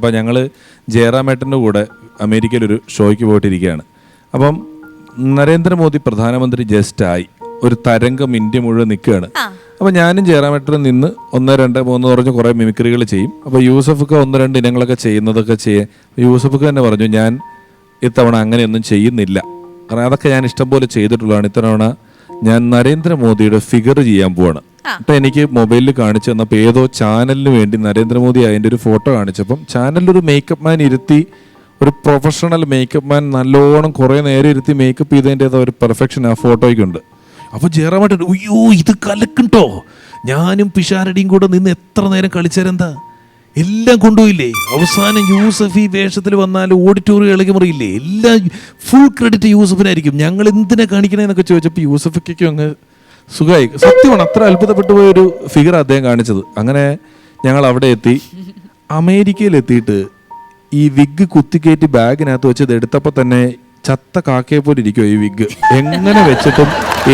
അപ്പോൾ ഞങ്ങൾ ജയറാമേട്ടന്റെ കൂടെ അമേരിക്കയിൽ ഒരു ഷോയ്ക്ക് പോയിട്ടിരിക്കുകയാണ്. അപ്പം നരേന്ദ്രമോദി പ്രധാനമന്ത്രി ജസ്റ്റായി ഒരു തരംഗം ഇന്ത്യ മുഴുവൻ നിൽക്കുകയാണ്. അപ്പോൾ ഞാനും ജയറാമേട്ടനും നിന്ന് ഒന്ന് രണ്ട് മൂന്ന് പറഞ്ഞ് കുറേ മിമിക്രികൾ ചെയ്യും. അപ്പോൾ യൂസഫൊക്കെ ഒന്ന് രണ്ട് ഇനങ്ങളൊക്കെ ചെയ്യുന്നതൊക്കെ ചെയ്യാൻ യൂസഫൊക്കെ തന്നെ പറഞ്ഞു ഞാൻ ഇത്തവണ അങ്ങനെയൊന്നും ചെയ്യുന്നില്ല. കാരണം അതൊക്കെ ഞാൻ ഇഷ്ടം പോലെ ചെയ്തിട്ടുള്ളതാണ്. ഇത്തവണ ഞാൻ നരേന്ദ്രമോദിയുടെ ഫിഗർ ചെയ്യാൻ പോവാണ്. അപ്പൊ എനിക്ക് മൊബൈലിൽ കാണിച്ചു തന്നപ്പോൾ ഏതോ ചാനലിന് വേണ്ടി നരേന്ദ്രമോദി അതിന്റെ ഒരു ഫോട്ടോ കാണിച്ചപ്പം ചാനലിൽ ഒരു മേക്കപ്പ് മാൻ ഇരുത്തി ഒരു പ്രൊഫഷണൽ മേക്കപ്പ് മാൻ നല്ലോണം കുറെ നേരം ഇരുത്തി മേക്കപ്പ് ചെയ്തതിന്റെ ഒരു പെർഫെക്ഷൻ ആ ഫോട്ടോയ്ക്കുണ്ട്. അപ്പൊ ജയറാമേട്ടൻ അയ്യോ ഇത് കലക്കുണ്ടോ? ഞാനും പിഷാരടിയും കൂടെ നിന്ന് എത്ര നേരം കളിച്ചാരെന്താ? എല്ലാം കൊണ്ടുപോയില്ലേ? അവസാനം യൂസഫ് ഈ വേഷത്തിൽ വന്നാൽ ഓഡിറ്റോറിയം ഇളകി മുറിയില്ലേ? എല്ലാം ഫുൾ ക്രെഡിറ്റ് യൂസഫിനായിരിക്കും. ഞങ്ങൾ എന്തിനാ കാണിക്കണേന്നൊക്കെ ചോദിച്ചപ്പോൾ യൂസഫിക്കും അങ്ങ് സുഖമായി. സത്യമാണ് അത്ര അത്ഭുതപ്പെട്ടു പോയ ഒരു ഫിഗർ അദ്ദേഹം കാണിച്ചത്. അങ്ങനെ ഞങ്ങൾ അവിടെ എത്തി. അമേരിക്കയിൽ എത്തിയിട്ട് ഈ വിഗ് കുത്തിക്കയറ്റി ബാഗിനകത്ത് വെച്ച് ഇത് എടുത്തപ്പോൾ തന്നെ ചത്ത കാക്കയെ പോലെ ഇരിക്കുമോ ഈ വിഗ്. എങ്ങനെ വെച്ചിട്ടും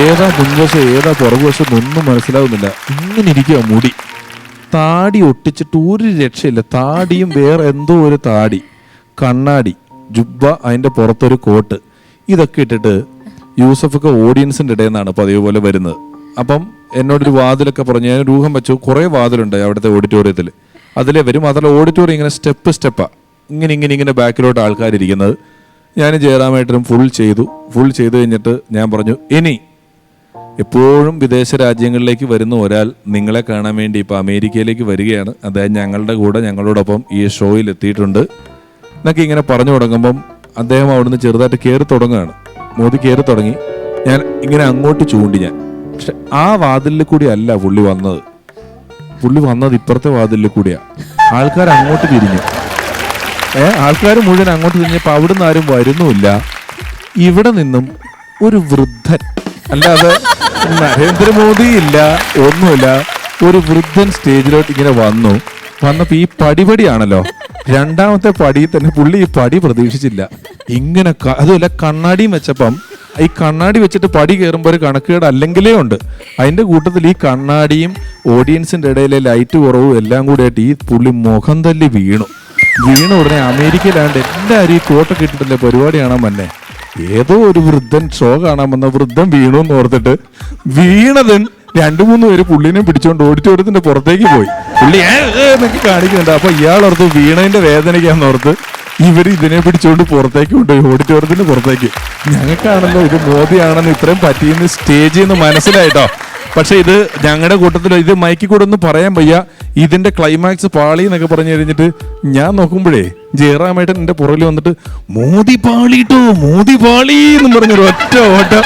ഏതാ മുൻവശം ഏതാ പുറകുവശം ഒന്നും മനസ്സിലാവുന്നില്ല. ഇങ്ങനെ ഇരിക്കുക മുടി. താടി ഒട്ടിച്ചിട്ട് ഒരു രക്ഷയില്ല. താടിയും വേറെ എന്തോ ഒരു താടി. കണ്ണാടി ജുബ്ബ അതിന്റെ പുറത്തൊരു കോട്ട്. ഇതൊക്കെ ഇട്ടിട്ട് യൂസഫൊക്കെ ഓഡിയൻസിന്റെ ഇടയിൽ നിന്നാണ് പതിവ് പോലെ വരുന്നത്. അപ്പം എന്നോടൊരു വാതിലൊക്കെ പറഞ്ഞു. ഞാൻ രൂഹം വെച്ചു. കുറേ വാതിലുണ്ട് അവിടുത്തെ ഓഡിറ്റോറിയത്തിൽ അതിലെ വരും. അതല്ല ഓഡിറ്റോറിയം ഇങ്ങനെ സ്റ്റെപ്പ് സ്റ്റെപ്പാണ് ഇങ്ങനെ ഇങ്ങനെ ഇങ്ങനെ ബാക്കിലോട്ട് ആൾക്കാരിരിക്കുന്നത് ഞാൻ ജയറാമേട്ടനും ഫുൾ ചെയ്തു. ഫുൾ ചെയ്തു കഴിഞ്ഞിട്ട് ഞാൻ പറഞ്ഞു ഇനി എപ്പോഴും വിദേശ രാജ്യങ്ങളിലേക്ക് വരുന്ന ഒരാൾ നിങ്ങളെ കാണാൻ വേണ്ടി ഇപ്പോൾ അമേരിക്കയിലേക്ക് വരികയാണ്. അദ്ദേഹം ഞങ്ങളുടെ കൂടെ ഞങ്ങളോടൊപ്പം ഈ ഷോയിൽ എത്തിയിട്ടുണ്ട്. എന്നൊക്കെ ഇങ്ങനെ പറഞ്ഞു തുടങ്ങുമ്പം അദ്ദേഹം അവിടുന്ന് ചെറുതായിട്ട് കയറി തുടങ്ങുകയാണ്. മോദി കയറി തുടങ്ങി. ഞാൻ ഇങ്ങനെ അങ്ങോട്ട് ചൂണ്ടി ഞാൻ. പക്ഷെ ആ വാതിലിൽ കൂടിയല്ല പുള്ളി വന്നത്. പുള്ളി വന്നത് ഇപ്പുറത്തെ വാതിലിൽ കൂടിയാ. ആൾക്കാർ അങ്ങോട്ട് തിരിഞ്ഞു. ഏ ആൾക്കാർ മുഴുവൻ അങ്ങോട്ട് തിരിഞ്ഞപ്പോൾ അവിടുന്ന് ആരും വരുന്നുമില്ല. ഇവിടെ നിന്നും ഒരു വൃദ്ധൻ അല്ലാതെ നരേന്ദ്രമോദി ഇല്ല ഒന്നുമില്ല ഒരു വൃദ്ധൻ സ്റ്റേജിലോട്ട് ഇങ്ങനെ വന്നു. വന്നപ്പോ ഈ പടിപടിയാണല്ലോ. രണ്ടാമത്തെ പടിയിൽ തന്നെ പുള്ളി ഈ പടി പ്രതീക്ഷിച്ചില്ല. ഇങ്ങനെ അതുമല്ല കണ്ണാടിയും വെച്ചപ്പം ഈ കണ്ണാടി വെച്ചിട്ട് പടി കയറുമ്പോൾ ഒരു കണക്കേട് അല്ലെങ്കിലേ ഉണ്ട്. അതിന്റെ കൂട്ടത്തിൽ ഈ കണ്ണാടിയും ഓഡിയൻസിന്റെ ഇടയിലെ ലൈറ്റ് കുറവും എല്ലാം കൂടി ആയിട്ട് ഈ പുള്ളി മുഖം തല്ലി വീണു. വീണ ഉടനെ അമേരിക്കയിലാണ്ട് എല്ലാവരും ഈ കോട്ട കിട്ടിട്ടില്ല പരിപാടി കാണാൻ ഏതോ ഒരു വൃദ്ധൻ ഷോ കാണാൻ വന്ന വൃദ്ധൻ വീണു എന്ന് ഓർത്തിട്ട് വീണതൻ രണ്ടു മൂന്ന് പേര് പുള്ളിനെ പിടിച്ചോണ്ട് ഓഡിറ്റോറിയത്തിന്റെ പുറത്തേക്ക് പോയി. പുള്ളി എന്നൊക്കെ കാണിക്കുന്നുണ്ട്. അപ്പൊ ഇയാൾ ഓർത്ത് വീണതിന്റെ വേദനയ്ക്കാന്ന് ഓർത്ത് ഇവർ ഇതിനെ പിടിച്ചുകൊണ്ട് പുറത്തേക്ക് കൊണ്ടുപോയി ഓഡിറ്റോറിയത്തിന് പുറത്തേക്ക്. ഞങ്ങൾക്കാണല്ലോ ഇത് മോദിയാണെന്ന് ഇത്രയും പറ്റിയെന്ന് സ്റ്റേജിൽ നിന്ന് മനസ്സിലായിട്ടോ. പക്ഷെ ഇത് ഞങ്ങളുടെ കൂട്ടത്തിൽ ഇത് മൈക്കിൽ കൂടെ ഒന്നും പറയാൻ വയ്യ. ഇതിന്റെ ക്ലൈമാക്സ് പാളി എന്നൊക്കെ പറഞ്ഞു കഴിഞ്ഞിട്ട് ഞാൻ നോക്കുമ്പോഴേ ജയറാമേട്ടൻ എന്റെ പുറകിൽ വന്നിട്ട് മോദി പാളിട്ടോ മോദി പാളി എന്ന് പറഞ്ഞൊരു ഒറ്റ ഓട്ടം.